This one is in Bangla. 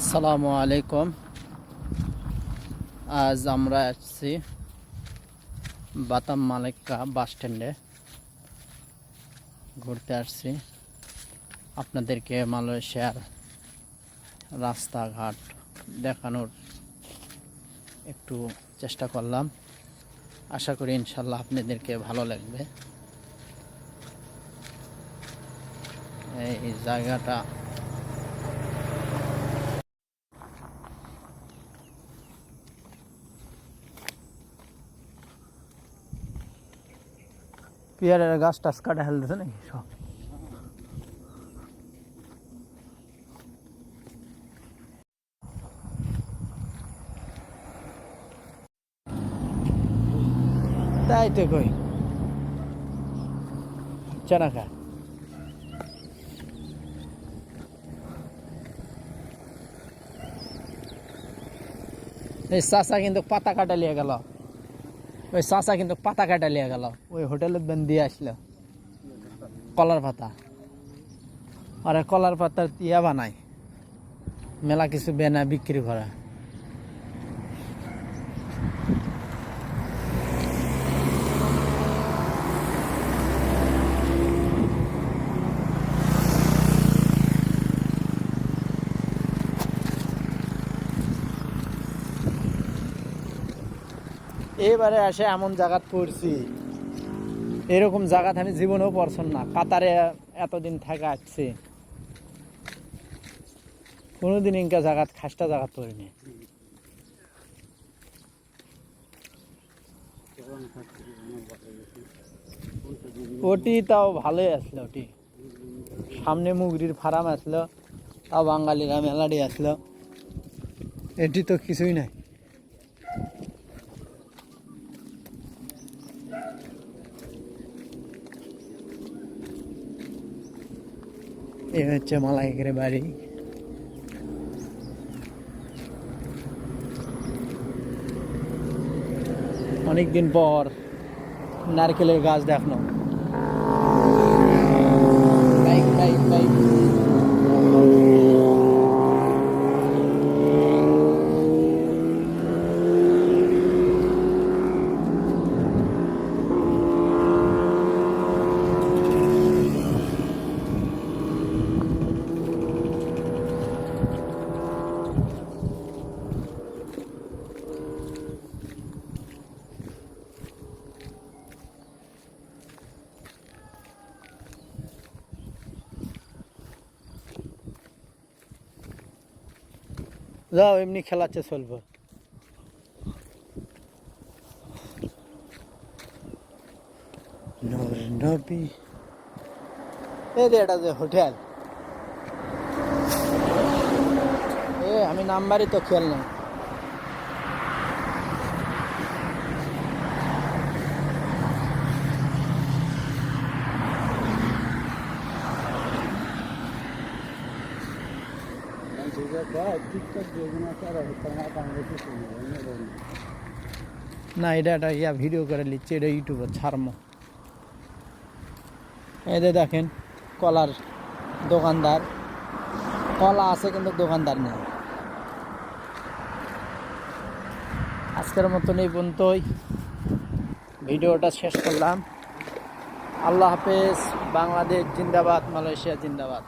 আসসালামু আলাইকুম। আজ আমরা আসছি বাতাম মালিকা বাস স্ট্যান্ডে। ঘুরতে আসছি। আপনাদেরকে মালয়েশিয়ার রাস্তাঘাট দেখানোর একটু চেষ্টা করলাম। আশা করি ইনশাল্লাহ আপনাদেরকে ভালো লাগবে। এই জায়গাটা পেয়ারের গাছ টাছ কাটা হেলতেছে নাকি সব? তাই তো কই। চেনা খা। এই চাষা কিন্তু পাতা কাটা লিয়ে গেল। ওই চাচা কিন্তু পাতা কাটা লিয়ে গেল। ওই হোটেলে বেন দিয়ে আসলো। কলার পাতা। আরে কলার পাতার ইয়া বানায়। মেলা কিছু বেনা বিক্রি করে। এবারে আসে এমন জায়গাত পড়ছি। এরকম জায়গাত আমি জীবনেও পড়ছন না। কাতারে এতদিন থাকা আসছি। কোনোদিন ইনকা জায়গাত, খাসটা জায়গাত পড়িনি। ওটি তাও ভালোই আসলো ওটি। সামনে মুগরির ফার্ম আসলো, তাও বাঙালিরা মেলাডি আসলো। এটি তো কিছুই নাই। এই হচ্ছে মালাইকের বাড়ি। অনেকদিন পর নারকেলের গাছ দেখল যাও এমনি খেলাচ্ছে চলবে। নূর নবী। এই এটা যে হোটেল। এ আমি নাম্বারই তো খেয়াল নেই। না এটা একটা ইয়া ভিডিও করে নিচ্ছে এটা ইউটিউবে ছাড়মো যে দেখেন কলার দোকানদার কলা আছে কিন্তু দোকানদার নেই আজকের মতন এই পর্যন্তই ভিডিওটা শেষ করলাম আল্লাহ হাফেজ বাংলাদেশ জিন্দাবাদ মালয়েশিয়া জিন্দাবাদ